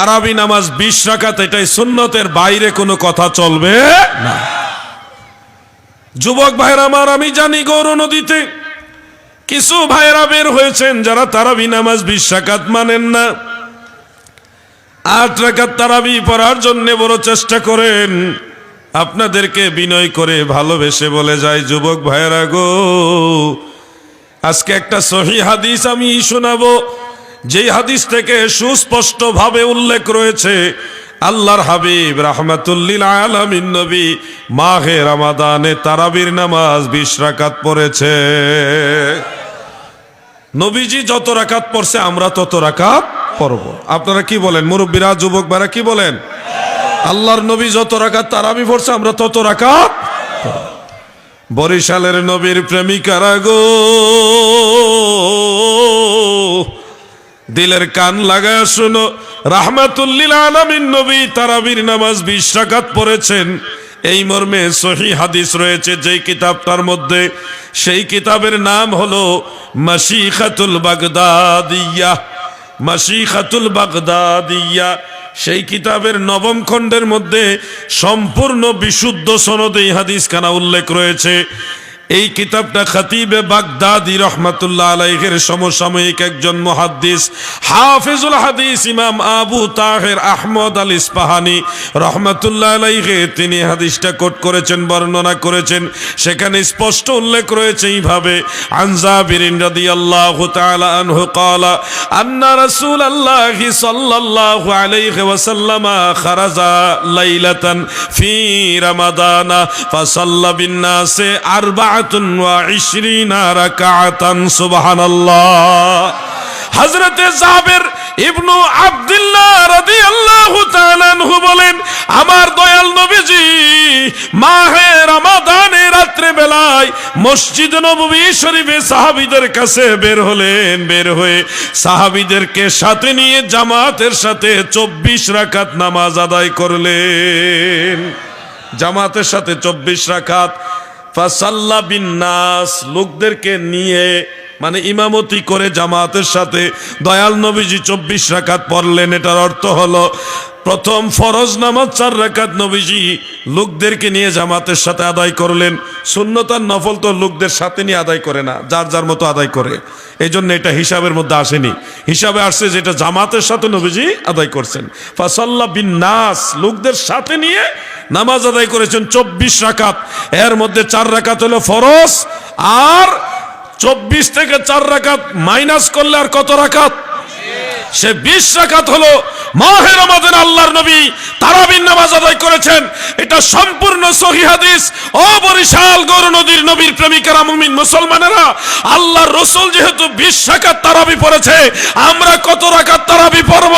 তারাবি নামাজ বিশ রাকাত, এটাই সুন্নতের বাইরে কোনো কথা চলবে না। যুবক ভাইরা আমার, আমি জানি গৌর নদীতে কিছু ভাইরা বের হয়েছেন যারা তারাবি নামাজ বিশ রাকাত মানেন না। আট রাকাত তারাবি পড়ার জন্য বড় চেষ্টা করেন। আপনাদেরকে বিনয় করে ভালোবেসে বলে যায়, যুবক ভাইরা গো, আজকে একটা সহি হাদিস আমি শোনাবো। যেই হাদিস থেকে সুস্পষ্ট ভাবে উল্লেখ রয়েছে, আল্লাহর হাবিব রাহমাতুল্লিল আলামিন নবী মাহে রামাদানে তারাবির নামাজ বিশ রাকাত পড়েছে। নবীজি যত রাকাত পড়ছে, আমরা তত রাকাত পড়ব। আপনারা কি বলেন? মুরব্বীরা যুবক ভাইরা কি বলেন? আল্লাহর নবী যত রাকাত তারাবি পড়ছে, আমরা তত রাকাত বরিশালের নবীর প্রেমিকারা গো দিলের কান লাগায় শুনো। রাহমাতুল্লিল আলামিন নবী তারাবির নামাজ বিশ রাকাত পড়েছেন। এই মর্মে সহি হাদিস রয়েছে, যেই কিতাবটার মধ্যে, সেই কিতাবের নাম হলো মাসিখাতুল বাগদাদিয়া। মাসিখাতুল বাগদাদিয়া। সেই কিতাবের নবম খণ্ডের মধ্যে সম্পূর্ণ বিশুদ্ধ সনদে এই হাদিস খানা উল্লেখ রয়েছে। এই কিতাবটা খাতিবে বাগদাদি রহমাতুল্লাহ আলাইহের সমসাময়িক একজন মুহাদ্দিস, হাফিজুল হাদিস ইমাম আবু তাহের আহমদ আল ইস্পাহানি রহমাতুল্লাহ আলাইহে। তিনি হাদিসটা কোট করেছেন, বর্ণনা করেছেন। সেখানে স্পষ্ট উল্লেখ রয়েছে এইভাবে আনজাবিরিন রাদিয়াল্লাহু তাআলা আনহু ক্বালা, আন্না রাসূলুল্লাহি সাল্লাল্লাহু আলাইহি ওয়াসাল্লাম খারাজা লাইলাতান ফি রামাদানা ফাসাল্লা বিন নাসে রাত্রে বেলায় মসজিদ নববী শরীফে সাহাবীদের কাছে বের হলেন, বের হয়ে সাহাবীদেরকে সাথে নিয়ে জামাতের সাথে চব্বিশ রাকাত নামাজ আদায় করলেন। জামাতের সাথে চব্বিশ রাকাত ফাসাল্লা বিন নাস লোকদেরকে নিয়ে মানে ইমামতি করে জামাতের সাথে দয়াল নবীজি চব্বিশ রাকাত পড়লেন। এটার অর্থ হলো, প্রথম ফরজ নামাজ চার রাকাত নবীজি লোকদেরকে নিয়ে জামাতের সাথে আদায় করলেন। শূন্যতার নফল তো লোকদের সাথে নিয়ে আদায় করে না, যার যার মতো আদায় করে। এই জন্য এটা হিসাবের মধ্যে আসেনি। হিসাবে আসছে যেটা জামাতের সাথে নবীজি আদায় করছেন। ফাসাল্লা বিন নাস লোকদের সাথে নিয়ে নামাজ আদায় করেছেন চব্বিশ রাকাত। এর মধ্যে চার রাকাত হলো ফরজ আর চব্বিশ থেকে চার রাকাত মাইনাস করলে আর কত রাকাত? সে বিশ রাকাত হলো মাহের আমাদের আল্লাহর নবী তারাবিন নামাজ আদায় করেছেন। এটা সম্পূর্ণ সহি হাদিস। ও গৌর নদীর নবীর প্রেমিকারা, মুমিন মুসলমানেরা, আল্লাহর রসুল যেহেতু বিশ রাকাত তারাবি পড়েছে, আমরা কত রাকাত তারাবি পড়ব?